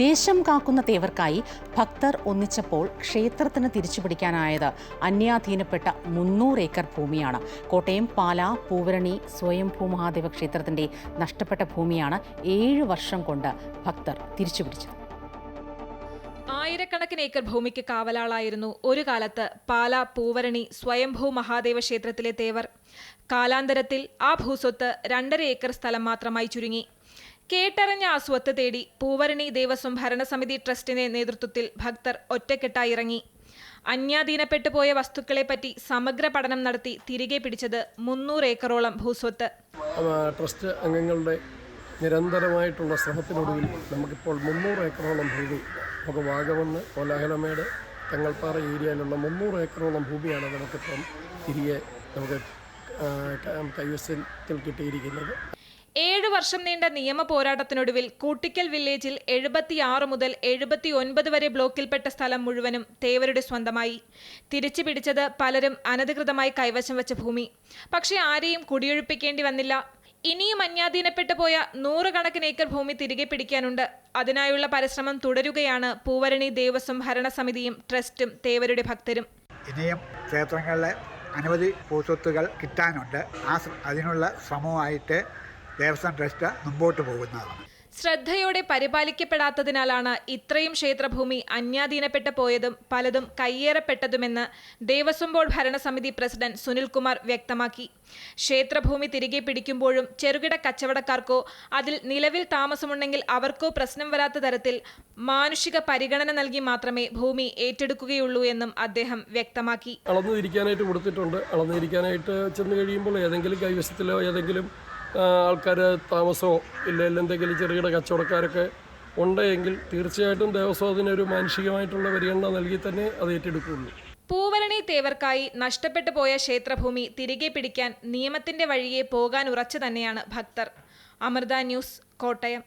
ദേശം കാക്കുന്ന തേവർക്കായി ഭക്തർ ഒന്നിച്ചപ്പോൾ ക്ഷേത്രത്തിന് തിരിച്ചുപിടിക്കാനായത്. അന്യാധീനപ്പെട്ട മുന്നൂറ് ഏക്കർ ഭൂമിയാണ്. കോട്ടയം പാല പൂവരണി സ്വയംഭൂ മഹാദേവ ക്ഷേത്രത്തിന്റെ നഷ്ടപ്പെട്ട ഭൂമിയാണ് ഏഴ് വർഷം കൊണ്ട് ഭക്തർ തിരിച്ചുപിടിച്ചത്. ആയിരക്കണക്കിന് ഏക്കർ ഭൂമിക്ക് കാവലാളായിരുന്നു ഒരു കാലത്ത് പാല പൂവരണി സ്വയംഭൂ മഹാദേവ ക്ഷേത്രത്തിലെ തേവർ. കാലാന്തരത്തിൽ ആ ഭൂസ്വത്ത് രണ്ടര ഏക്കർ സ്ഥലം മാത്രമായി ചുരുങ്ങി. കേട്ടറിഞ്ഞ ആ സ്വത്ത് തേടി പൂവരണി ദേവസ്വം ഭരണസമിതി ട്രസ്റ്റിന്റെ നേതൃത്വത്തിൽ ഭക്തർ ഒറ്റക്കെട്ടായി ഇറങ്ങി അന്യാധീനപ്പെട്ടു പോയ വസ്തുക്കളെപ്പറ്റി സമഗ്ര പഠനം നടത്തി തിരികെ പിടിച്ചത് മുന്നൂറ് ഏക്കറോളം ഭൂസ്വത്ത്. ട്രസ്റ്റ് അംഗങ്ങളുടെ നിരന്തരമായിട്ടുള്ള ശ്രമത്തിനൊടുവിൽ നമുക്കിപ്പോൾ മുന്നൂറ് ഏക്കറോളം ഭൂമി നമുക്ക് വാഗമണ് കോലാഹലമേട് തെങ്ങൾപ്പാറ ഏരിയയിലുള്ള മുന്നൂറ് ഏക്കറോളം ഭൂമിയാണ് നമുക്കിപ്പം തിരികെ നമുക്ക് കൈവശത്തിൽ കിട്ടിയിരിക്കുന്നത്. ഏഴ് വർഷം നീണ്ട നിയമ പോരാട്ടത്തിനൊടുവിൽ കൂട്ടിക്കൽ വില്ലേജിൽ എഴുപത്തിയാറ് മുതൽ എഴുപത്തി ഒൻപത് വരെ ബ്ലോക്കിൽപ്പെട്ട സ്ഥലം മുഴുവനും തേവരുടെ സ്വന്തമായി. തിരിച്ചു പിടിച്ചത് പലരും അനധികൃതമായി കൈവശം വെച്ച ഭൂമി. പക്ഷേ ആരെയും കുടിയൊഴിപ്പിക്കേണ്ടി വന്നില്ല. ഇനിയും അന്യാധീനപ്പെട്ടു പോയ നൂറുകണക്കിന് ഏക്കർ ഭൂമി തിരികെ പിടിക്കാനുണ്ട്. അതിനായുള്ള പരിശ്രമം തുടരുകയാണ് പൂവരണി ദേവസ്വം ഭരണസമിതിയും ട്രസ്റ്റും തേവരുടെ ഭക്തരും. ഇനിയും ക്ഷേത്രങ്ങളിലെ അനവധി ഭൂസ്വത്തുകൾ കിട്ടാനുണ്ട്. ആ അതിനുള്ള ശ്രമമായിട്ട് ദേവസ്വം ട്രസ്റ്റ് മുമ്പോട്ട് പോകുന്നതാണ്. ശ്രദ്ധയോടെ പരിപാലിക്കപ്പെടാത്തതിനാലാണ് ഇത്രയും ക്ഷേത്രഭൂമി അന്യാധീനപ്പെട്ടു പോയതും പലതും കയ്യേറപ്പെട്ടതുമെന്ന് ദേവസ്വം ബോർഡ് ഭരണസമിതി പ്രസിഡന്റ് സുനിൽകുമാർ വ്യക്തമാക്കി. ക്ഷേത്രഭൂമി തിരികെ പിടിക്കുമ്പോഴും ചെറുകിട കച്ചവടക്കാർക്കോ അതിൽ നിലവിൽ താമസമുണ്ടെങ്കിൽ അവർക്കോ പ്രശ്നം വരാത്ത തരത്തിൽ മാനുഷിക പരിഗണന നൽകി മാത്രമേ ഭൂമി ഏറ്റെടുക്കുകയുള്ളൂ എന്നും അദ്ദേഹം വ്യക്തമാക്കി. അളന്നു തിരിക്കാനായിട്ട് കൊടുത്തിട്ടുണ്ട്. അളന്നു തിരിക്കാനായിട്ട് ചെന്ന് കഴിയുമ്പോൾ ഏതെങ്കിലും കൈവശത്തിലോ ഏതെങ്കിലും ആൾക്കാർ താമസമോ ഇല്ലെങ്കിൽ എന്തെങ്കിലും ചെറുകിട കച്ചവടക്കാരൊക്കെ ഉണ്ടെങ്കിൽ തീർച്ചയായിട്ടും ദേവസ്വം അതിനൊരു മാനുഷികമായിട്ടുള്ള പരിഗണന നൽകി തന്നെ അത് ഏറ്റെടുക്കുകയുള്ളൂ പൂവരണി തേവർക്കായി നഷ്ടപ്പെട്ടു പോയ ക്ഷേത്രഭൂമി തിരികെ പിടിക്കാൻ നിയമത്തിന്റെ വഴിയെ പോകാൻ ഉറച്ചു തന്നെയാണ് ഭക്തർ. അമൃത ന്യൂസ് കോട്ടയം.